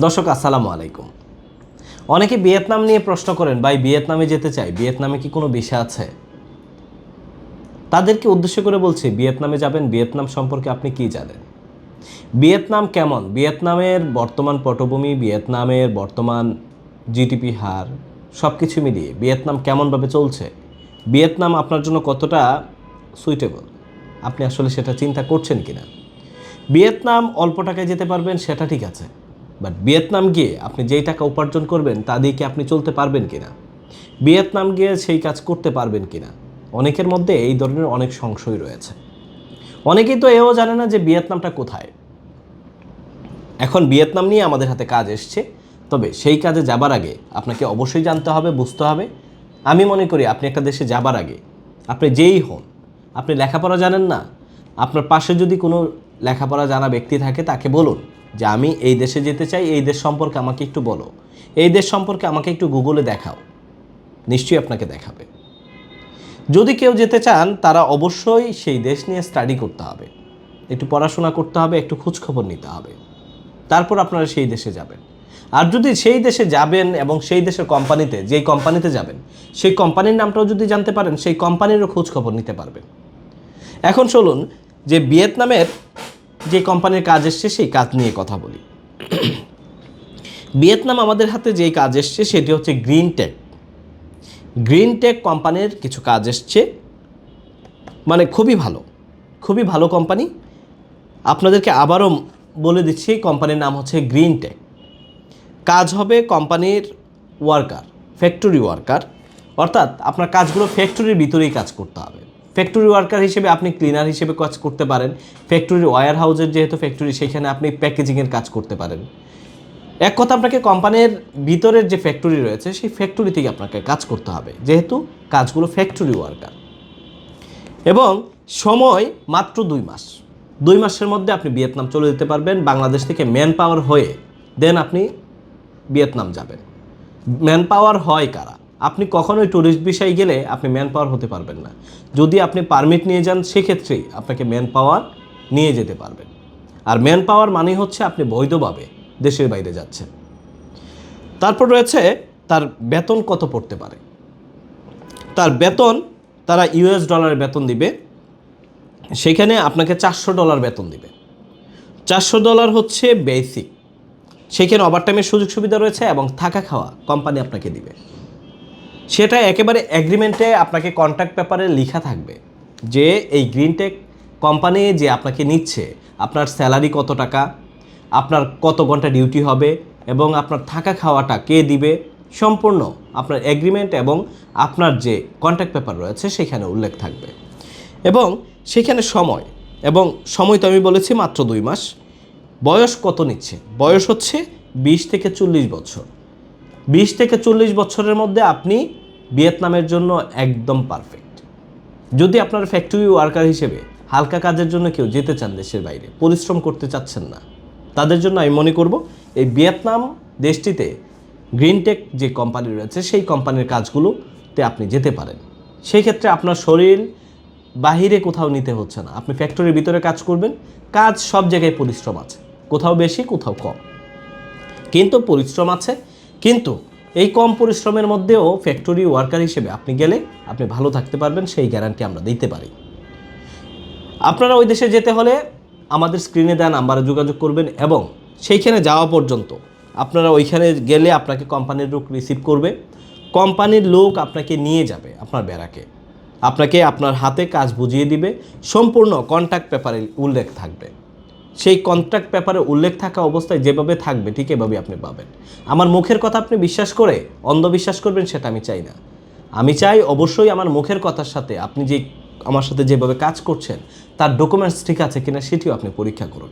দর্শক, আসসালামু আলাইকুম। অনেকে ভিয়েতনাম নিয়ে প্রশ্ন করেন, ভাই, ভিয়েতনামে যেতে চাই, ভিয়েতনামে কি কোনো বিষয় আছে? তাদেরকে উদ্দেশ্য করে বলছি, ভিয়েতনামে যাবেন, ভিয়েতনাম সম্পর্কে আপনি কি জানেন? ভিয়েতনাম কেমন? ভিয়েতনামের বর্তমান পটভূমি, ভিয়েতনামের বর্তমান জিডিপি হার সব কিছু মিলিয়ে ভিয়েতনাম কেমনভাবে চলছে? ভিয়েতনাম আপনার জন্য কতটা সুইটেবল আপনি আসলে সেটা চিন্তা করছেন কিনা? ভিয়েতনাম অল্প টাকায় যেতে পারবেন, সেটা ঠিক আছে। বাট ভিয়েতনাম গিয়ে আপনি যেই টাকা উপার্জন করবেন, তা দিয়ে কি আপনি চলতে পারবেন কিনা? ভিয়েতনাম গিয়ে সেই কাজ করতে পারবেন কিনা? অনেকের মধ্যে এই ধরনের অনেক সংশয় রয়েছে। অনেকেই তো এও জানে না যে ভিয়েতনামটা কোথায়। এখন ভিয়েতনাম নিয়ে আমাদের হাতে কাজ এসছে, তবে সেই কাজে যাবার আগে আপনাকে অবশ্যই জানতে হবে, বুঝতে হবে। আমি মনে করি আপনি একটা দেশে যাবার আগে আপনি যেই হন, আপনি লেখাপড়া জানেন না, আপনার পাশে যদি কোনো লেখাপড়া জানা ব্যক্তি থাকে তাকে বলুন। যে আমি এই দেশে যেতে চাই, এই দেশ সম্পর্কে আমাকে একটু বলো। এই দেশ সম্পর্কে আমাকে একটু গুগলে দেখাও। নিশ্চয়ই আপনাকে দেখাবে। যদি কেউ যেতে চান, তারা অবশ্যই সেই দেশ নিয়ে স্টাডি করতে হবে। একটু পড়াশোনা করতে হবে, একটু খোঁজখবর নিতে হবে। তারপর আপনারা সেই দেশে যাবেন। আর যদি সেই দেশে যাবেন এবং সেই দেশের কোম্পানিতে, যেই কোম্পানিতে যাবেন, সেই কোম্পানির নামটাও যদি জানতে পারেন, সেই কোম্পানিরও খোঁজখবর নিতে পারবেন। এখন চলুন, যে ভিয়েতনামের যে কোম্পানির কাজ এসছে, সেই কাজ নিয়ে কথা বলি। ভিয়েতনাম আমাদের হাতে যেই কাজ এসছে, সেটি হচ্ছে গ্রিন টেক। গ্রিন টেক কোম্পানির কিছু কাজ এসছে। মানে খুবই ভালো খুবই ভালো কোম্পানি। আপনাদেরকে আবারও বলে দিচ্ছি, কোম্পানির নাম হচ্ছে গ্রিন টেক। কাজ হবে কোম্পানির ওয়ার্কার, ফ্যাক্টরি ওয়ার্কার। অর্থাৎ আপনার কাজগুলো ফ্যাক্টরির ভিতরেই কাজ করতে হবে। ফ্যাক্টরি ওয়ার্কার হিসেবে আপনি ক্লিনার হিসেবে কাজ করতে পারেন। ফ্যাক্টরির ওয়ার হাউসের যেহেতু ফ্যাক্টরি সেখানে আপনি প্যাকেজিংয়ের কাজ করতে পারেন। এক কথা আপনাকে কোম্পানির ভিতরের যে ফ্যাক্টরি রয়েছে, সেই ফ্যাক্টরি থেকে আপনাকে কাজ করতে হবে, যেহেতু কাজগুলো ফ্যাক্টরি ওয়ার্কার এবং সময় মাত্র দুই মাস। দুই মাসের মধ্যে আপনি ভিয়েতনাম চলে যেতে পারবেন, বাংলাদেশ থেকে ম্যান পাওয়ার হয়ে দেন আপনি ভিয়েতনাম যাবেন। ম্যান পাওয়ার হয় কারা? আপনি কখনোই ট্যুরিস্ট বিষয়ে গেলে আপনি ম্যান পাওয়ার হতে পারবেন না। যদি আপনি পারমিট নিয়ে যান, সেক্ষেত্রেই আপনাকে ম্যান পাওয়ার নিয়ে যেতে পারবেন। আর ম্যান পাওয়ার মানে হচ্ছে আপনি বৈধভাবে দেশের বাইরে যাচ্ছেন। তারপর রয়েছে তার বেতন কত পড়তে পারে। তার বেতন, তারা ইউএস ডলারের বেতন দিবে। সেখানে আপনাকে চারশো ডলার বেতন দিবে। চারশো ডলার হচ্ছে বেসিক সেখানে ওভারটাইমের সুযোগ সুবিধা রয়েছে এবং থাকা খাওয়া কোম্পানি আপনাকে দিবে। সেটা একেবারে এগ্রিমেন্টে আপনাকে কন্ট্রাক্ট পেপারে লেখা থাকবে যে এই গ্রিন টেক কোম্পানি যে আপনাকে নিচ্ছে, আপনার স্যালারি কত টাকা, আপনার কত ঘণ্টা ডিউটি হবে এবং আপনার থাকা খাওয়াটা কে দিবে, সম্পূর্ণ আপনার এগ্রিমেন্ট এবং আপনার যে কন্ট্রাক্ট পেপার রয়েছে সেখানে উল্লেখ থাকবে। এবং সেখানে সময়, এবং সময় তো আমি বলেছি মাত্র দুই মাস, বয়স কত নিচ্ছে? বয়স হচ্ছে বিশ থেকে চল্লিশ বছর। বিশ থেকে চল্লিশ বছরের মধ্যে আপনি ভিয়েতনামের জন্য একদম পারফেক্ট। যদি আপনার ফ্যাক্টরি ওয়ার্কার হিসেবে হালকা কাজের জন্য কেউ যেতে চান দেশের বাইরে, পরিশ্রম করতে চাচ্ছেন না, তাদের জন্য আমি মনে করব এই ভিয়েতনাম দেশটিতে গ্রিনটেক যে কোম্পানি রয়েছে, সেই কোম্পানির কাজগুলোতে আপনি যেতে পারেন। সেই ক্ষেত্রে আপনার শরীর বাহিরে কোথাও নিতে হচ্ছে না। আপনি ফ্যাক্টরির ভিতরে কাজ করবেন, কাজ সব জায়গায় পরিশ্রম আছে, কোথাও বেশি, কোথাও কম। কিন্তু পরিশ্রম আছে কিন্তু এই কম পরিশ্রমের মধ্যেও ফ্যাক্টরি ওয়ার্কার হিসেবে আপনি গেলে আপনি ভালো থাকতে পারবেন, সেই গ্যারান্টি আমরা দিতে পারি। আপনারা ওই দেশে যেতে হলে আমাদের স্ক্রিনে দেওয়া নাম্বারে যোগাযোগ করবেন এবং সেইখানে যাওয়া পর্যন্ত আপনারা ওইখানে গেলে আপনাকে কোম্পানির লোক রিসিভ করবে। কোম্পানির লোক আপনাকে নিয়ে যাবে আপনার বেড়াকে। আপনাকে আপনার হাতে কাজ বুঝিয়ে দিবে। সম্পূর্ণ কন্ট্যাক্ট পেপারে উল্লেখ থাকবে। সেই কন্ট্রাক্ট পেপারে উল্লেখ থাকা অবস্থায় যেভাবে থাকবে, ঠিক এভাবে আপনি পাবেন। আমার মুখের কথা আপনি বিশ্বাস করে, অন্ধবিশ্বাস করবেন, সেটা আমি চাই না। আমি চাই অবশ্যই আমার মুখের কথার সাথে আপনি যে, আমার সাথে যেভাবে কাজ করছেন, তার ডকুমেন্টস ঠিক আছে কিনা সেটিও আপনি পরীক্ষা করুন।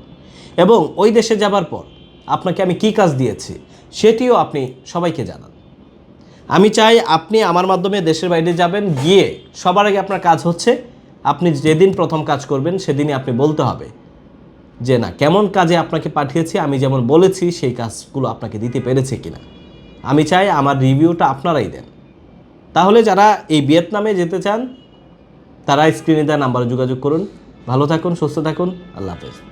এবং ওই দেশে যাবার পর আপনাকে আমি কী কাজ দিয়েছি, সেটিও আপনি সবাইকে জানান। আমি চাই আপনি আমার মাধ্যমে দেশের বাইরে যাবেন, গিয়ে সবার আগে আপনার কাজ হচ্ছে, আপনি যেদিন প্রথম কাজ করবেন, সেদিনই আপনি বলতে হবে যে না, কেমন কাজে আপনাকে পাঠিয়েছি, আমি যেমন বলেছি, সেই কাজগুলো আপনাকে দিতে পেরেছে কিনা। আমি চাই আমার রিভিউটা আপনারাই দেন। তাহলে যারা এই ভিয়েতনামে যেতে চান, তারা স্ক্রিনে দেওয়া নাম্বারে যোগাযোগ করুন। ভালো থাকুন, সুস্থ থাকুন। আল্লাহ হাফেজ।